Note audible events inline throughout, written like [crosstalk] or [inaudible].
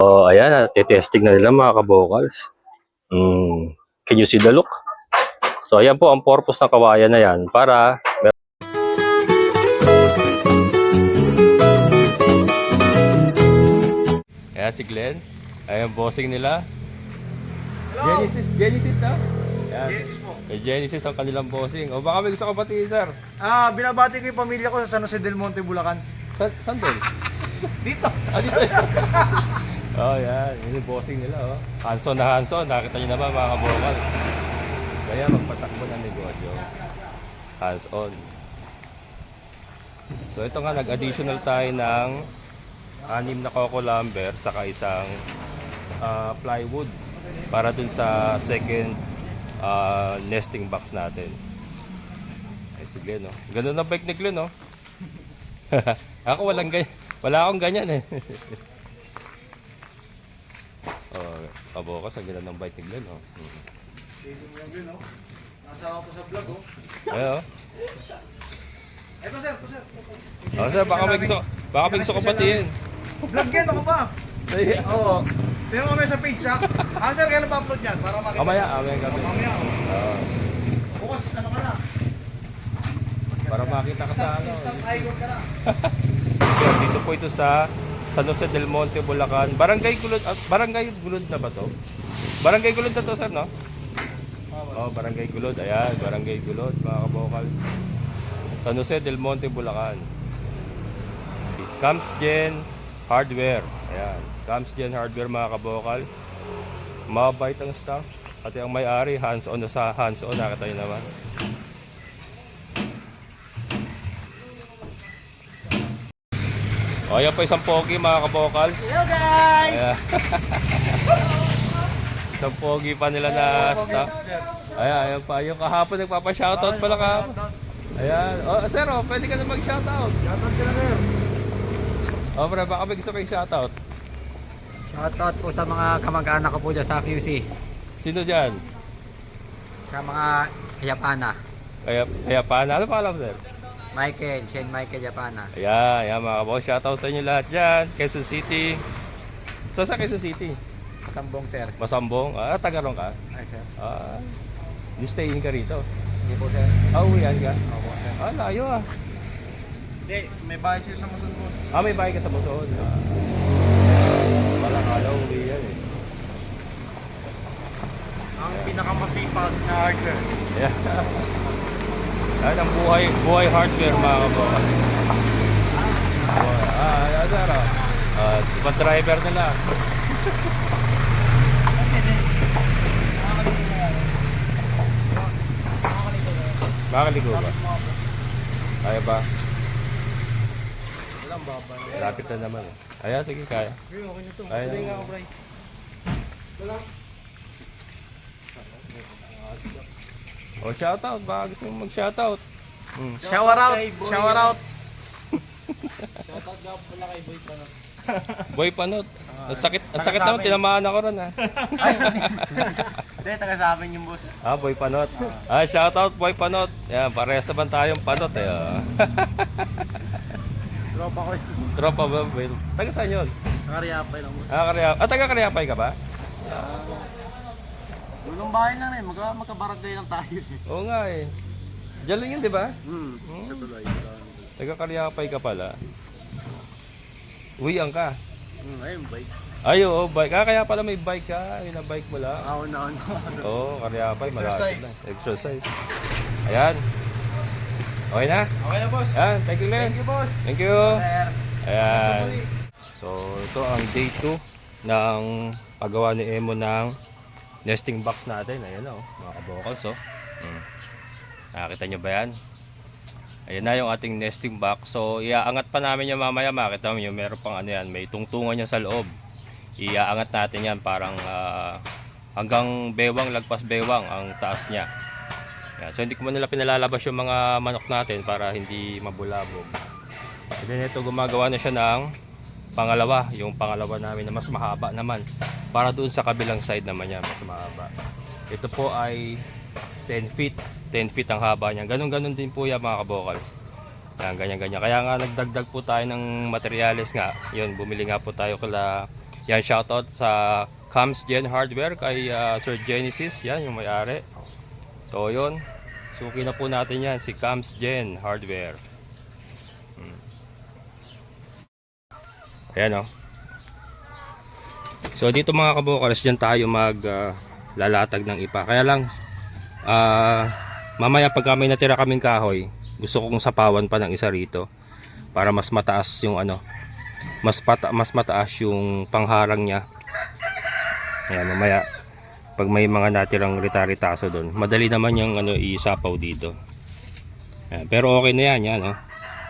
Oh, ayan, titesting na nila mga kabokals. Mm, can you see the look? So, ayan po ang purpose ng kawayan na yan para Ayan si Glenn. Ayan bossing nila. Genesis, Genesis na? Ayan. Genesis po. Kay Genesis ang kanilang bossing. O baka may gusto ka batiin, sir. Ah, binabati ko yung pamilya ko sa San Jose del Monte, Bulacan. Sa, saan doon? [laughs] Dito. Ah, dito. [laughs] oh, yan. Yun yung bossing nila, oh. Hanson na Hanson. Nakita niyo naman, mga kabokal. Kaya magpatakbo ng negosyo. Hands on. So, ito nga, nag-additional tayo ng anim na coco lumber saka isang ah, plywood para dun sa second ah, nesting box natin. Ay, sige, no? Ganun ang bike ni Glenn, no? [laughs] Ako walang ganyan. Wala akong ganyan eh. [laughs] oh, pabo ka sa ganun ng bike ni Glenn, oh. Mm. Dating lang yun, oh. Nasama ko sa vlog, oh. Ay, oh. Eto, sir, eto, sir. Oh, sir, baka may gusto, baka may gusto ko batiin. Vlog yan, ako ba? Oo. Tingnan mo mamaya sa page, ha? Ah, sir, kailan pa-upload yan? Para makita. Kamaya, amaya gabi. Mamaya, oh. Ah, Bukas, ano ka na? para makita ka sa ano. instant icon ka na. [laughs] Dito po ito sa San Jose del Monte, Bulacan. Barangay Gulod, ah, Barangay Gulod na ba to? Barangay Gulod na to, sir, no? Oh, Barangay Gulod. Ayan, Barangay Gulod, mga kabokals. San Jose del Monte, Bulacan. Camsgen Hardware. Ayan, Camsgen Hardware, mga kabokals. Mabait ang staff. At ang may-ari, hands-on na sa hands-on. Nakita nyo naman. O, ayan po isang pogi, mga kabokals. Hello, guys! Ayan. [laughs] Isang pogi pa nila na staff. Ayan, ayan pa. Yung kahapon nagpapa-shoutout pala kahapon. Ayan. O, sir, oh, pwede ka na mag-shoutout. Shoutout ka na, sir. O, pre, baka may gusto kayong shoutout. Shoutout po sa mga kamag-anak ko po dyan sa QC. Sino dyan? Sa mga Yapana. Kaya, kaya pa, ano pa alam, sir? Michael, Shane Michael Yapana. Ayan, ayan mga kabokals. Shoutout sa inyo lahat dyan. Quezon City. So, sa Quezon City? Kasambong sir. Masambong. Ah, taga ron ka? Ay sir. Ah, di stay in ka rito. Hindi po sir. Ah, uwian ka? Opo sir. Ah, layo ah. Hindi, may bahay sila sa boss. Ah, may bahay ka sa Buson. Ah. Walang alaw, uwi yan eh. Ang pinakamasipag sa hardware. Yeah. [laughs] Yan ang buhay, buhay hardware mga. Buhay. Ah, yan ah. Ah, ibang driver nila. Makaligo ba? Kaya ba? Walang baba. Lapit na naman eh. Ayan, sige, kaya. Okay, okay na to. Kaya Pwede naman. nga ako, Bray. Wala. O, Oh, shoutout. Baka gusto mong mag-shoutout. Hmm. Shower out! Shower out! Shoutout daw pala kay Boy Pano. [laughs] Boy Panot. Ang sakit, ang sakit sa naman, tinamaan ako ron ha. [laughs] Ay, hindi. taga sa amin yung boss. Ah, Boy Panot. Ah, shout out Boy Panot. Yan, parehas naman tayong Panot eh. ah. [laughs] Tropa ko yun. Tropa ba? Boy? Taga saan yun? Nakariapay lang boss. Ah, Karia- ah, taga Kariapay ka ba? Ulong bahay lang eh. Magka, magkabarangay lang tayo eh. [laughs] Oo nga eh. Diyan lang yun, di ba? Hmm. Hmm. Katuloy. Taga Kariapay ka pala. Uwian ka. Hmm, ayun, bike. Ay, oo, bike. Ah, kaya pala may bike ka. Yun ang bike mo lang. Ako [laughs] na ano. Oo, oh, Kariapay. malapit Exercise. lang. Exercise. Ayan. Okay na? Okay na boss. Ayan, thank you, Len. Thank you boss. Thank you. Sir. Ayan. So, ito ang day 2 ng paggawa ni Emo ng nesting box natin. Ayan o, mga kabokals o. Hmm. Nakakita nyo ba yan? Ayan na yung ating nesting box. So, iaangat pa namin yan mamaya. Makita mo yun, meron pang ano yan. May tungtungan yan sa loob. Iaangat natin yan parang ah, hanggang bewang, lagpas bewang ang taas niya. Ayan. So, hindi ko man nila pinalalabas yung mga manok natin para hindi mabulabog. And then ito gumagawa na siya ng pangalawa, yung pangalawa namin na mas mahaba naman para doon sa kabilang side naman niya mas mahaba. Ito po ay 10 feet, 10 feet ang haba niya. Ganon ganon din po yan mga kabokals. Yan, ganyan ganyan. Kaya nga nagdagdag po tayo ng materyales nga. Yun, bumili nga po tayo kala Yan, shoutout sa Cams Gen Hardware kay ah, Sir Genesis. Yan, yung may-ari. So, yun. Suki na po natin yan, si Cams Gen Hardware. Hmm. Ayan, oh. So, dito mga kabukals, dyan tayo mag ah, lalatag ng ipa. Kaya lang, ah, mamaya pag may natira kaming kahoy, gusto kong sapawan pa ng isa rito para mas mataas yung ano, mas pata mas mataas yung pangharang niya. Ayan, mamaya pag may mga natirang rita-ritaso doon, madali naman yung ano isapaw dito. Ayan, pero okay na yan, yan oh.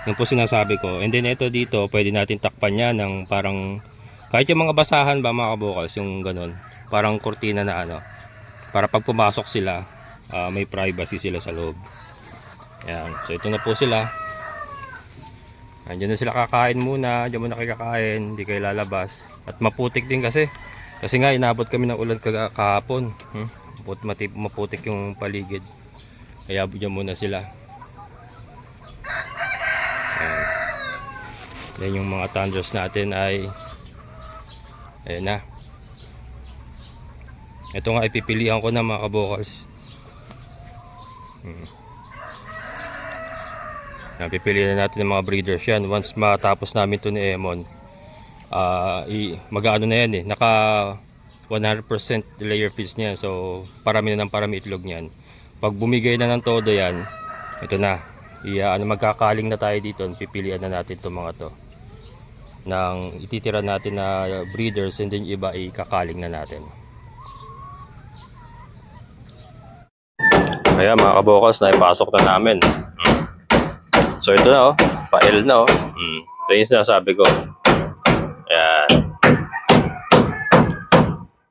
Yung po sinasabi ko. And then ito dito, pwede natin takpan yan ng parang kahit yung mga basahan ba mga kabukals, yung ganun, parang kurtina na ano, para pag pumasok sila, ah, may privacy sila sa loob. Ayan, so ito na po sila. Andiyan na sila kakain muna, diyan muna kayo hindi kayo lalabas. At maputik din kasi. Kasi nga inabot kami ng ulan kahapon. Hmm? Matip, maputik yung paligid. Kaya diyan muna sila. Ayan. Then yung mga thunders natin ay Ayan na. Ito nga ipipilian ko na mga kabokals. Hmm. Napipilian na natin ng mga breeders yan. Once matapos namin to ni Emon, ah i mag-ano na yan eh. Naka 100% layer feeds niya. So, parami na ng parami itlog niyan. Pag bumigay na ng todo yan, ito na. I, ano, magkakaling na tayo dito. Pipilian na natin itong mga to ng ititira natin na breeders and then iba ikakaling na natin. Kaya mga kabokas na ipasok na namin. Mm. So ito na oh, pa-L na oh. Mm. Ito yung sinasabi ko. Ayan.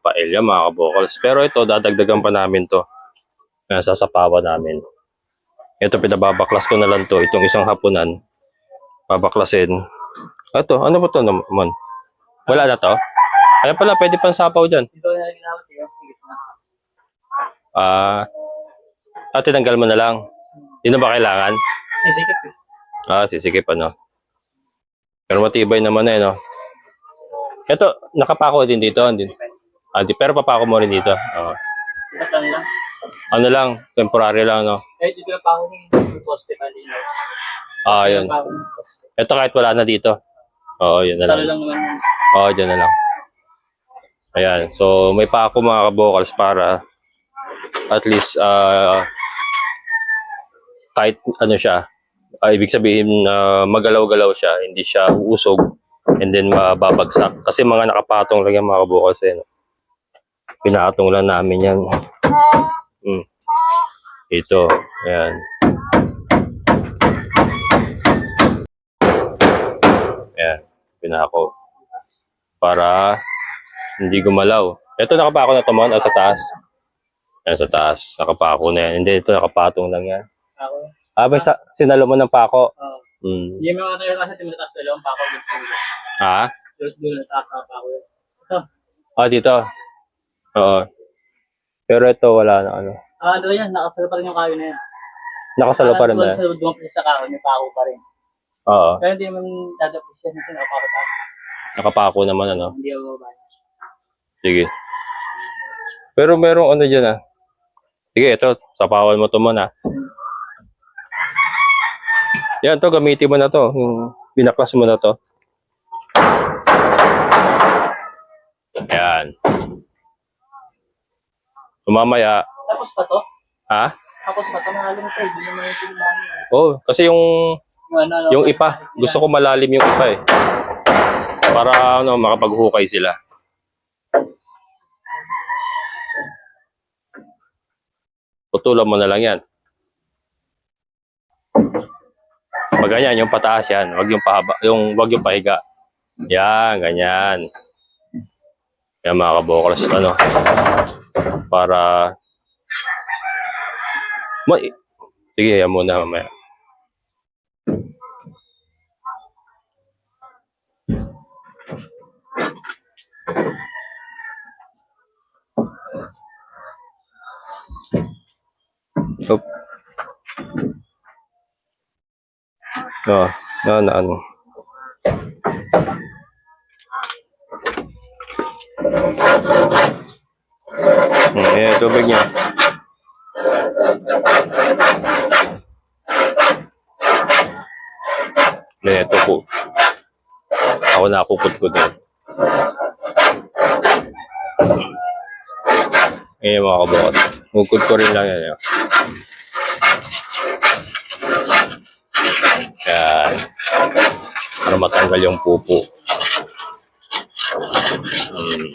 Pa-L yan mga kabokals. Pero ito dadagdagan pa namin to. Ayan, sasapawan namin. Ito pinababaklas ko na lang to. Itong isang hapunan. Babaklasin. Ito, ano ba to naman? Wala na to? Ayan pala, pwede pang sapaw dyan. Ito na ginamit yun. Ah, ah, tinanggal mo na lang. Yun na ba kailangan? Eh, sikip eh. Ah, sisikip ano. Pero matibay naman na eh, no? Ito, nakapako din dito. Din. Ah, di, pero papako mo rin dito. Oo. Ito lang. Ano lang, temporary lang, no? Eh, dito na pa ako ng poste pa. Ah, yun. Ito kahit wala na dito. Oo, yun na Talo lang. lang naman yun. Oo, dyan na lang. Ayan. So, may pako mga kabokals para at least ah kahit ano siya, ah, ibig sabihin na magalaw-galaw siya, hindi siya uusog and then mababagsak. Kasi mga nakapatong lang yung mga kabokals eh. No? Pinatong lang namin yan. Hmm. Ito. Ayan. Pinako. Para hindi gumalaw. Ito nakapako na to mon sa taas. Ayan sa taas. Nakapako na yan. Hindi, ito nakapatong lang yan. Ako. Ah, may sa, sinalo mo ng pako. Oo. Hmm. Hindi mga tayo kasi timataas dalawang pa ako dito. Ha? Doon na taas pa ako. Ito. Ah, dito. Oo. Pero ito wala na ano. Ah, ano yan? Nakasalo pa rin yung kayo na yan. Nakasalo pa rin ba? yan? Sa doon pa sa kahoy, may pako pa rin. Oo. Pero hindi naman dadapos yan. Kasi nakapako taas. Nakapako naman ano. Hindi ako ba? Sige. Pero merong ano dyan ah. Sige, ito. Sapawan mo to muna. Yan to, gamitin mo na to. Yung binaklas mo na to. Yan. Sumamaya. Tapos pa to? Ha? Tapos pa to? Mahalo na to. Hindi naman yung. Oh, kasi Yung ano, yung ipa, gusto ko malalim yung ipa eh. Para ano, makapaghukay sila. Putulan mo na lang yan. Pag ganyan, yung pataas yan, wag yung pahaba, yung wag yung pahiga. Yan, ganyan. Yan mga kabokals, ano, para, Ma, sige, yan muna mamaya. Oop. Oh, na na ano. Hmm, ayan, tubig niya. Ayan, ito po. Ako na kupot ko doon. Ayan mga kabukot. Hukod ko lang yan. Yan. Yan. Para matanggal yung pupo. Hmm.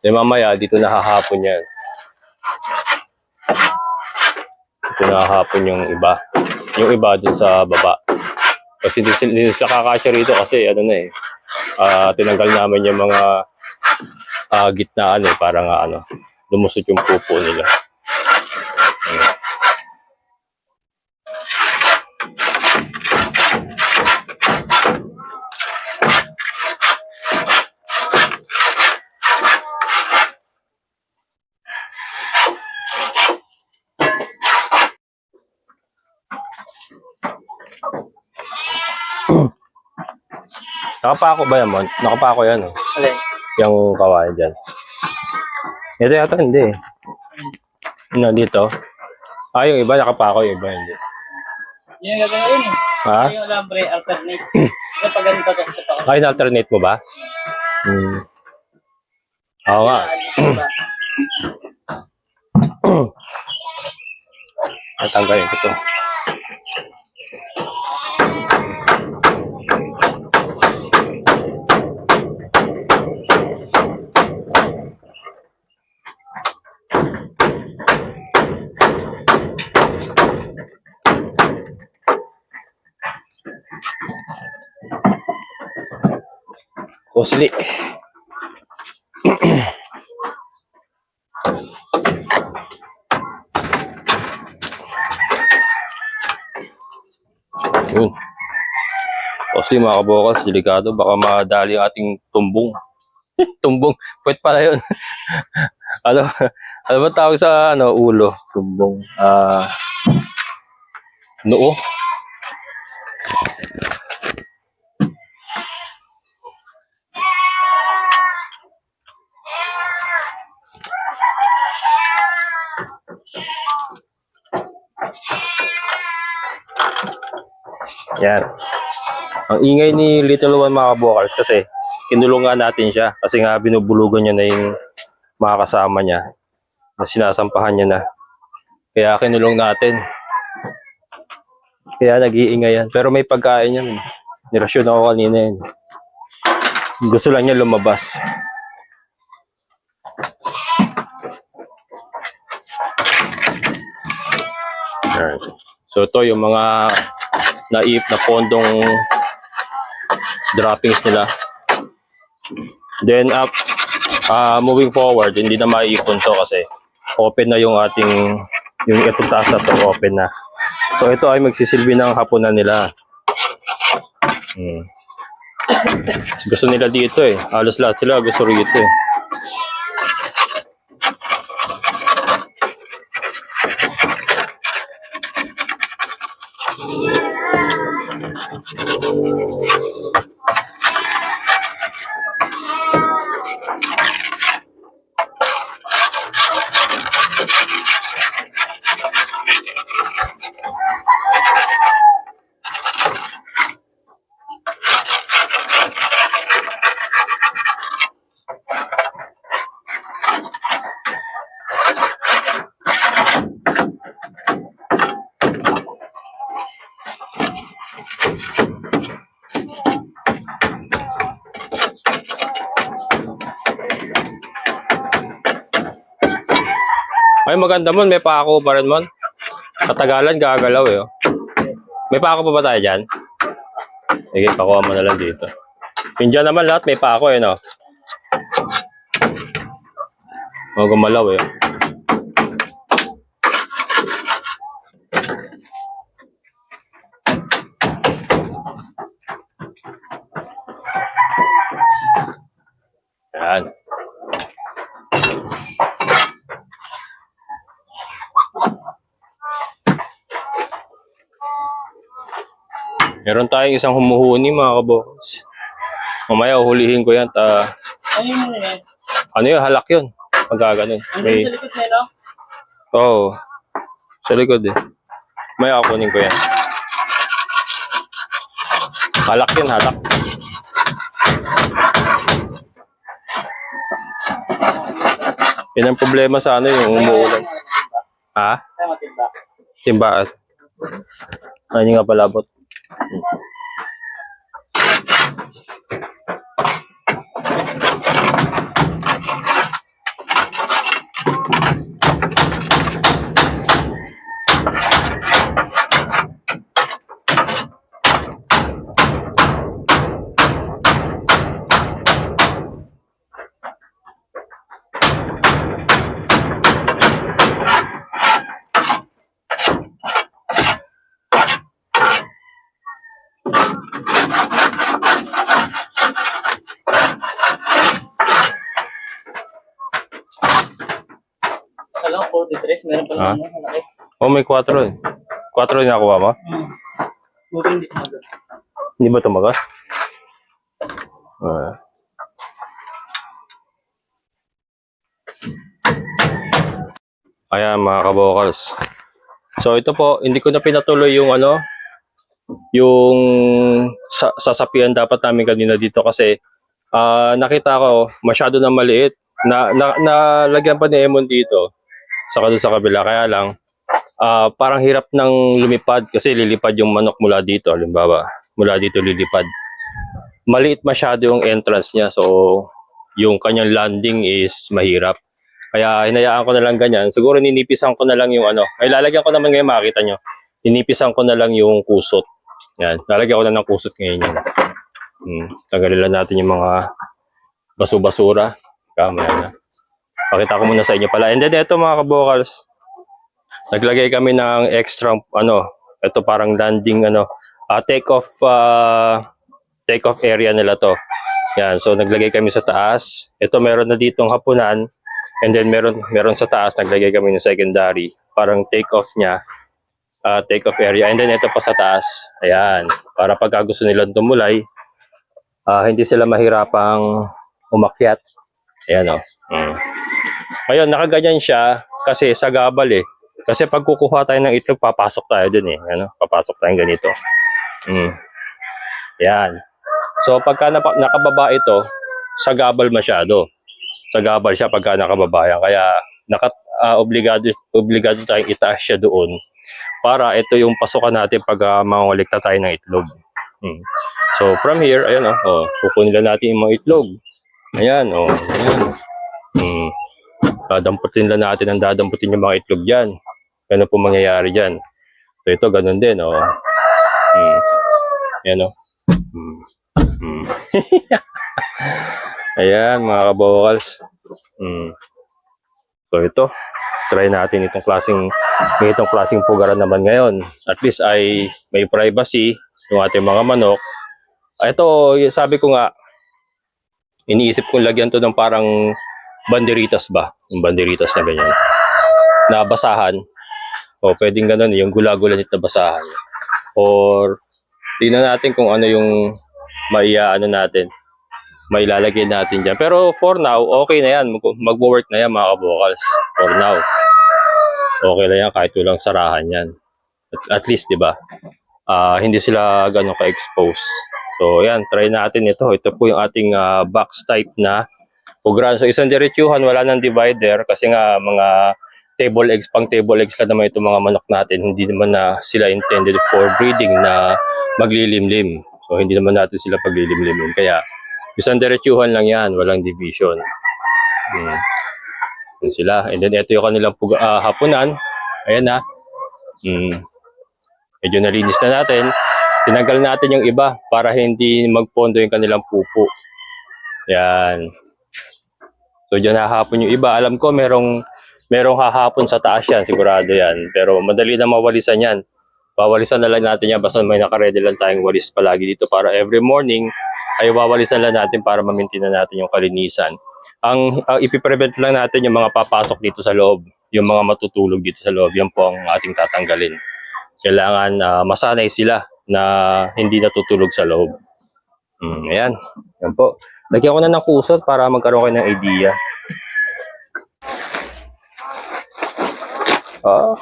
Then mamaya, dito nahahapon yan. Dito nahahapon yung iba. Yung iba dun sa baba. Kasi sila- hindi sila kakasya rito kasi ano na eh. ah, tinanggal namin yung mga ah, gitnaan eh. Para nga ano, lumusot yung pupo nila. Nakapako ba yan, Mon? Nakapako yan, oh. Alin? Yung kawain dyan. Ito yata hindi. eh. Ano, dito? Ah, yung iba nakapako, yung iba hindi. Yung gagawin eh. Ha? Yung lambre alternate. Kasi pag ganito to, ito ako. Ah, in-alternate mo ba? Hmm. Oo nga. Natanggalin ko to. Kusli. Yun. Kasi mga kabukas, delikado. Baka madali ang ating tumbong. [laughs] tumbong. Pwet pala yun. ano, ano ba tawag sa ano, ulo? Tumbong. Ah, noo. Yan. Ang ingay ni Little One mga vocals kasi kinulong nga natin siya kasi nga binubulugan niya na yung mga kasama niya na sinasampahan niya na. Kaya kinulong natin. Kaya nag-iingay yan. Pero may pagkain yan. Nirasyon ako kanina yan. Gusto lang niya lumabas. So ito yung mga naip na pondong droppings nila. Then up ah moving forward, hindi na maiipon to kasi open na yung ating yung itong taas na to open na. So ito ay magsisilbi ng hapunan nila. Hmm. Gusto nila dito eh. Halos lahat sila gusto rito eh. Maganda mon, may pako pa rin mon. Katagalan gagalaw eh. oh. May pako pa ba tayo dyan? Sige, pakuha mo na lang dito. Yung dyan naman lahat may pako eh no. Mga gumalaw eh. Yan. Meron tayong isang humuhuni mga kabokos. Mamaya hulihin ko yan. Ta Ano yan? Ano yun? Halak yun. Ang May, sa likod nila. Oo. Oh, sa likod eh. May kunin ko yan. Halak yun, halak. Yan ang problema sa ano yung umuulan. Ha? Kaya matimba. Timbaan. Ano nga palabot? 43. Meron pa lang ano, malaki. Oh, may 4 eh. 4 yung nakuha mo? Hmm. Buti hindi sumagot. Hindi ba tumagas? Ah. Ayan mga kabokals. So ito po, hindi ko na pinatuloy yung ano, yung sa sasapian dapat namin kanina dito kasi ah, nakita ko masyado na maliit. Na, na, nalagyan pa ni Emon dito sa doon sa kabila. Kaya lang, ah, parang hirap ng lumipad kasi lilipad yung manok mula dito. Halimbawa, mula dito lilipad. Maliit masyado yung entrance niya. So, yung kanyang landing is mahirap. Kaya hinayaan ko na lang ganyan. Siguro ninipisan ko na lang yung ano. Ay lalagyan ko naman ngayon makita nyo. Ninipisan ko na lang yung kusot. Yan. Lalagyan ko na ng kusot ngayon yan. Hmm. Tanggalin lang natin yung mga basu-basura. Kamaya na. Pakita ko muna sa inyo pala. And then ito mga kabokals. Naglagay kami ng extra ano. Ito parang landing ano. ah take off ah, take off area nila to. Yan. So naglagay kami sa taas. Ito meron na ditong hapunan. And then meron meron sa taas naglagay kami ng secondary, parang take off niya. ah take off area. And then ito pa sa taas. Ayan, para pagka gusto nilang tumulay, ah hindi sila mahirapang umakyat. Ayan oh. Mm. Ngayon, nakaganyan siya kasi sa gabal eh. Kasi pag kukuha tayo ng itlog, papasok tayo dun eh. Ano? Papasok tayo ganito. Mm. Yan. So pagka napa- nakababa ito, sa gabal masyado sa gabal siya pagka nakababayan. Kaya naka, ah, obligado, obligado tayong itaas siya doon para ito yung pasukan natin pag uh, mangulikta tayo ng itlog. Hmm. So from here, ayan oh, oh kukunin natin yung mga itlog. Ayan, oh. Ayan. Hmm. Dadamputin lang natin ang dadamputin yung mga itlog dyan. Ano po mangyayari dyan. So ito, ganun din, oh. Hmm. Ayan, oh. Hmm. Hmm. [laughs] Ayan, mga kabokals. Mm. So ito, try natin itong klaseng itong klaseng pugaran naman ngayon. At least ay may privacy yung ating mga manok. Ito, y- sabi ko nga, iniisip kong lagyan to ng parang banderitas ba? Yung banderitas na ganyan. Na basahan. O pwedeng ganun, yung gula-gula nito na basahan. Or, tingnan natin kung ano yung maiaano natin may lalagay natin dyan. Pero for now, okay na yan. Mag- Magwo-work na yan mga kabokals. For now. Okay na yan kahit walang sarahan yan. At, at least, di ba? ah, hindi sila ganun ka-expose. So, yan. Try natin ito. Ito po yung ating ah, box type na pugran. So, isang diretsuhan, wala nang divider kasi nga mga table eggs, pang table eggs lang naman itong mga manok natin. Hindi naman na sila intended for breeding na maglilimlim. So, hindi naman natin sila paglilimlimin. Kaya, Isang diretsuhan lang yan, walang division. Hmm. Yun sila. And then ito yung kanilang ah, hapunan. Ayan na. Hmm. Medyo nalinis na natin. Tinanggal natin yung iba para hindi magpondo yung kanilang pupo. Yan. So dyan hahapon yung iba. Alam ko merong merong hahapon sa taas yan, sigurado yan. Pero madali na mawalisan yan. Wawalisan na lang natin yan basta may nakaredy lang tayong walis palagi dito para every morning ay wawalisan lang natin para ma-maintain na natin yung kalinisan. Ang, ang ipiprevent lang natin yung mga papasok dito sa loob, yung mga matutulog dito sa loob, yan po ang ating tatanggalin. Kailangan ah, masanay sila na hindi natutulog sa loob. Mm, ayan, yan po. Lagyan ko na ng kusot para magkaroon kayo ng idea. Ah,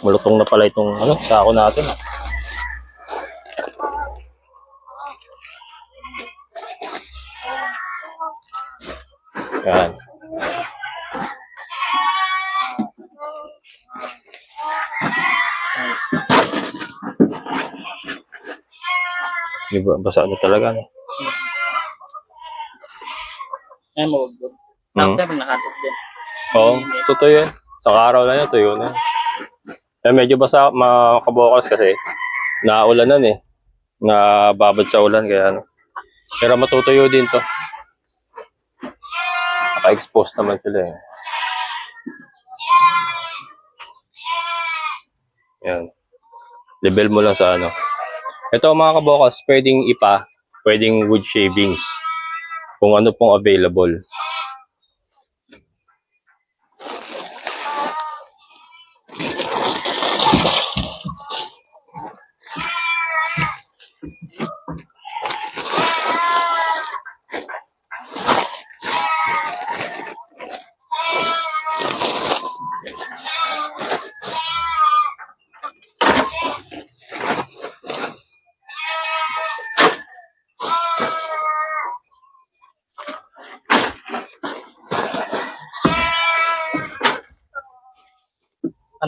malutong na pala itong ano, sako natin. Yan. Diba, basa na talaga. No? Ay, mawagbog. Hmm. After, nakatot din. Oo, totoo yan. Sa araw na yan, tuyo na. Eh, medyo basa, makabukas kasi naulanan eh. Nababad sa ulan, kaya ano. Pero matutuyo din to. Naka-expose naman sila eh. Yan. Level mo lang sa ano. Ito mga kabokas, pwedeng ipa, pwedeng wood shavings. Kung ano pong available.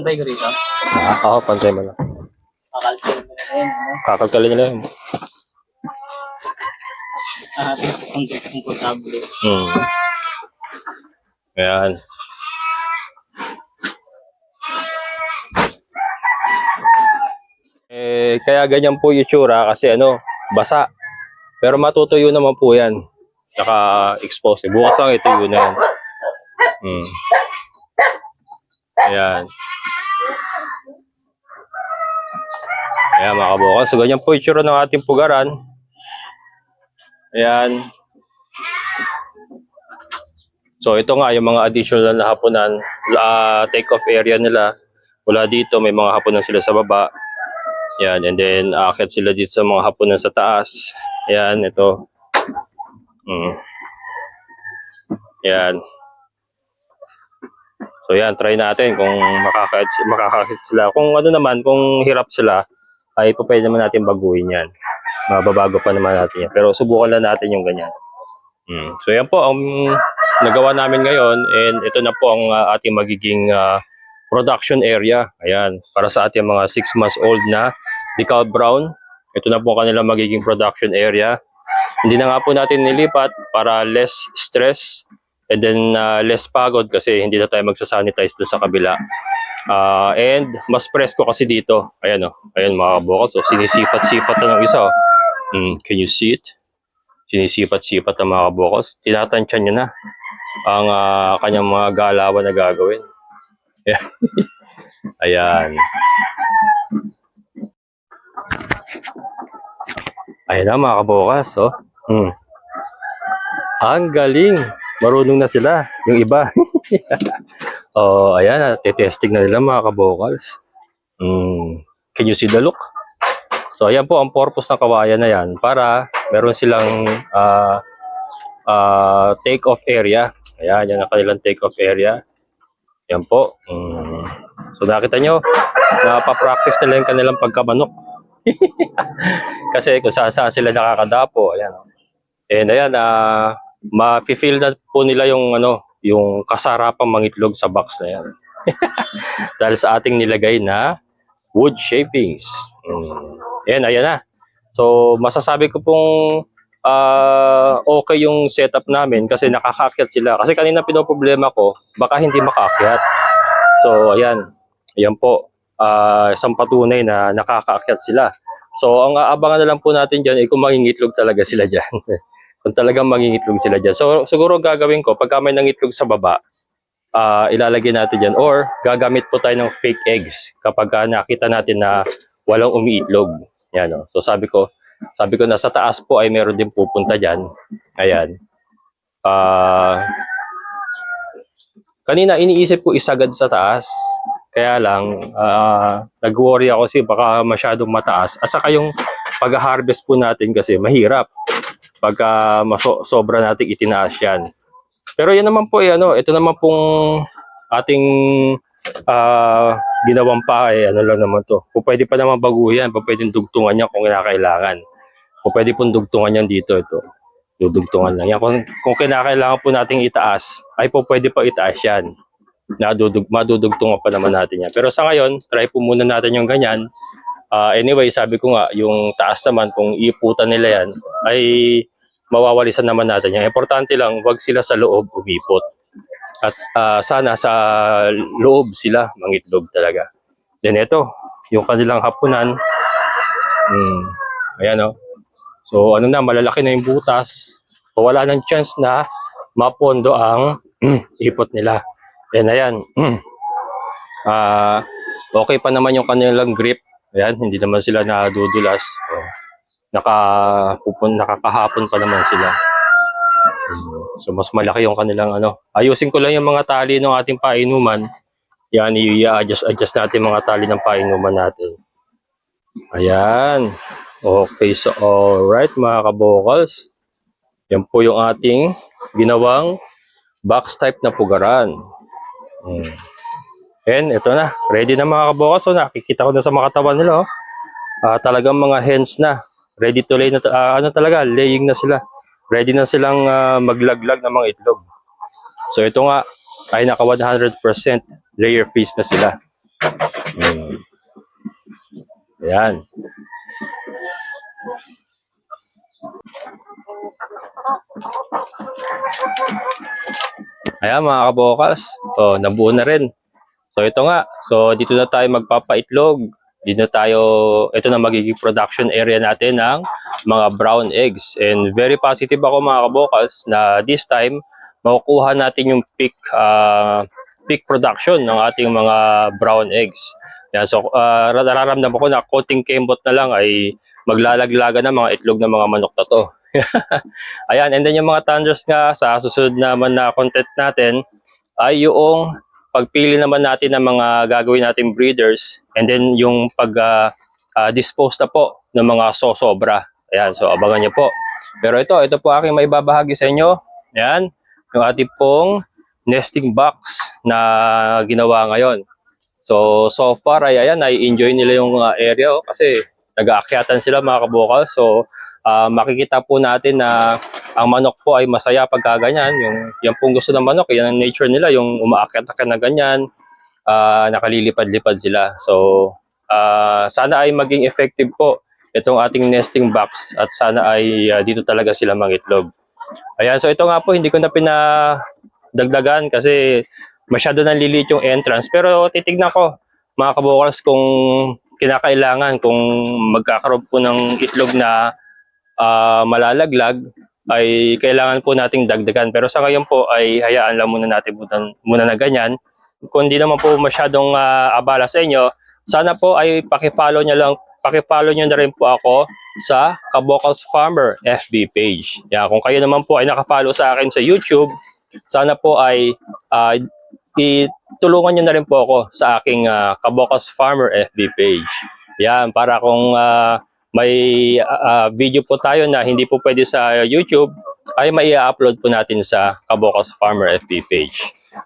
Pantay ko rito. Ah, ako, pantay mo lang. Kakalpil mo na yun. Kakagkalin nila yun. Ah, ang komportable. Hmm. Ayan. Eh, kaya ganyan po yung itsura kasi ano, basa. Pero matutuyo naman po yan. Tsaka expose. Bukas lang ito yun na yan. Hmm. Ayan. Ayan mga kabukas. So ganyan po itsura ng ating pugaran. Ayan. So ito nga yung mga additional na hapunan, uh, take off area nila. Wala dito, may mga hapunan sila sa baba. Yan, and then aakyat sila dito sa mga hapunan sa taas. Yan, ito. Mm. Yan. So yan, try natin kung makakakit, makakakit sila. Kung ano naman, kung hirap sila, ay po pwede naman natin baguhin yan. Mababago pa naman natin yan. Pero subukan lang natin yung ganyan. Mm. So yan po ang nagawa namin ngayon and ito na po ang uh, ating magiging uh, production area. Ayan, para sa ating mga 6 months old na decal brown. Ito na po ang kanilang magiging production area. Hindi na nga po natin nilipat para less stress and then uh, less pagod kasi hindi na tayo magsasanitize doon sa kabila. Uh, and mas presko kasi dito. Ayan. Oh. Ayan mga kabukot. So sinisipat-sipat na ng isa. Oh. Mm, can you see it? Sinisipat-sipat ng mga kabukos. Tinatansya niya na ang uh, kanyang mga galawan na gagawin. Yeah. [laughs] Ayan. Ayan na mga kabukas. Oh. Hmm. Ang galing. Marunong na sila. Yung iba. [laughs] oh, ayan. Tetesting na nila mga kabukals. Hmm. Can you see the look? So, ayan po ang purpose ng kawayan na yan para meron silang uh, uh, take-off area. Ayan, yan ang kanilang take-off area. Yan po. Mm. So nakita nyo, napapractice nila yung kanilang pagkamanok. [laughs] Kasi kung saan saan sila nakakadapo, ayan. oh. And ayan, uh, ma-feel na po nila yung ano, yung kasarapang mangitlog sa box na yan. [laughs] Dahil sa ating nilagay na wood shapings. Mm. Ayan, ayan na. So masasabi ko pong ah okay yung setup namin kasi nakakakyat sila. Kasi kanina pinoproblema ko, baka hindi makaakyat. So, ayan. Ayan po. ah isang patunay na nakakaakyat sila. So, ang aabangan na lang po natin dyan ay kung mangingitlog talaga sila dyan. [laughs] kung talagang mangingitlog sila dyan. So, siguro gagawin ko, pagka may nangitlog sa baba, ah ilalagay natin dyan. Or, gagamit po tayo ng fake eggs kapag ah, nakita natin na walang umiitlog. Yan, oh. So, sabi ko, sabi ko, nasa taas po ay meron din pupunta dyan. Ayan. Ah... kanina iniisip ko isagad sa taas. Kaya lang, ah nag-worry ako kasi baka masyadong mataas. At saka yung pag-harvest po natin kasi mahirap. Pagka maso- sobra nating itinaas yan. Pero yan naman po, eh, ano, ito naman pong ating ah, ginawang pa eh, ano lang naman to. Kung pwede pa naman baguhin, kung pwedeng dugtungan yan kung kinakailangan. Kung pwede pong dugtungan yan dito, ito. Dudugtungan lang yan. Kung, kung kinakailangan po nating itaas, ay po pwede pa itaas yan. Nadudug, madudugtungan pa naman natin yan. Pero sa ngayon, try po muna natin yung ganyan. Ah, anyway, sabi ko nga, yung taas naman, kung iputan nila yan, ay mawawalisan naman natin yan. Importante lang, wag sila sa loob umipot. At ah, sana sa loob sila mangitlog talaga. Then ito, yung kanilang hapunan. Hmm, ayan o. So ano na, malalaki na yung butas. So, wala nang chance na mapondo ang [clears throat] ipot nila. Then ayan. [clears throat] Ah, okay pa naman yung kanilang grip. Ayan, hindi naman sila nadudulas. So, naka, pupun, nakakahapon pa naman sila. So mas malaki yung kanilang ano. Ayusin ko lang yung mga tali ng ating painuman. Yan, i-adjust adjust natin mga tali ng painuman natin. Ayan. Okay, so alright mga kabokals. Yan po yung ating ginawang box type na pugaran. Hmm. And ito na, ready na mga kabokals. So nakikita ko na sa mga katawan nila. Oh. Ah, talagang mga hens na. Ready to lay na, ah, ano talaga, laying na sila ready na silang ah, maglaglag ng mga itlog. So ito nga ay naka 100% layer face na sila. Hmm. Ayan. Ayan mga kabokas. So nabuo na rin. So ito nga. So dito na tayo magpapaitlog. Dito tayo, ito na magiging production area natin ng mga brown eggs. And very positive ako mga kabokals na this time, makukuha natin yung peak, ah, peak production ng ating mga brown eggs. Yan, so, uh, nararamdaman ko na konting kembot na lang ay maglalaglaga ng mga itlog ng mga manok na to. [laughs] Ayan, and then yung mga thunders nga sa susunod naman na content natin ay yung pagpili naman natin ng mga gagawin nating breeders and then yung pag ah, ah, dispose na po ng mga sosobra. Ayan, so abangan niyo po. Pero ito, ito po aking may babahagi sa inyo. Ayan, yung ating pong nesting box na ginawa ngayon. So, so far ay ayan, ay-enjoy nila yung ah, area oh, kasi nag-aakyatan sila mga kabukal. So, ah, makikita po natin na ang manok po ay masaya pagka ganyan. Yung, yung pong gusto ng manok, yan ang nature nila, yung umaakyat na ganyan, ah, nakalilipad-lipad sila. So, ah, sana ay maging effective po itong ating nesting box at sana ay ah, dito talaga sila mangitlog. Ayan, so ito nga po, hindi ko na pinadagdagan kasi masyado nang lilit yung entrance. Pero titignan ko, mga kabukals, kung kinakailangan, kung magkakaroon po ng itlog na ah, malalaglag, ay kailangan po nating dagdagan. Pero sa ngayon po ay hayaan lang muna natin muna, muna na ganyan. Kung di naman po masyadong ah, abala sa inyo, sana po ay paki-follow niyo lang, paki-follow niyo na rin po ako sa Kabokals Farmer FB page. Yeah, kung kayo naman po ay naka-follow sa akin sa YouTube, sana po ay ah, itulungan niyo na rin po ako sa aking ah, Kabokals Farmer FB page. Yan, para kung ah, may ah, video po tayo na hindi po pwede sa YouTube, ay mai-upload po natin sa Kabokals Farmer FB page.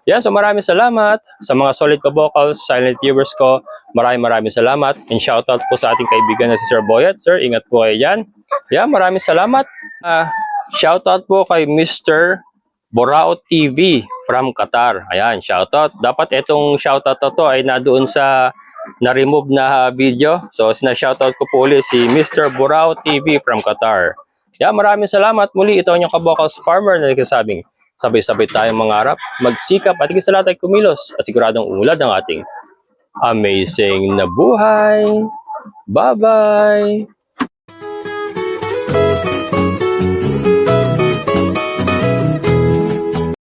Yan, so maraming salamat sa mga solid Kabokals, silent viewers ko. Maraming maraming salamat. And shoutout po sa ating kaibigan na si Sir Boyet. Sir, ingat po kayo dyan. Yan, maraming salamat. Ah, shoutout po kay Mr. Borao TV from Qatar. Ayan, shoutout. Dapat itong shoutout na to ay nadoon sa na-remove na video. So, sina-shoutout ko po ulit si Mr. Borao TV from Qatar. Yan, maraming salamat. Muli, ito ang inyong kabokals farmer na nagsasabing sabay-sabay tayong mangarap, magsikap at sa lahat ay kumilos at siguradong ulad ang ating amazing na buhay. Bye-bye!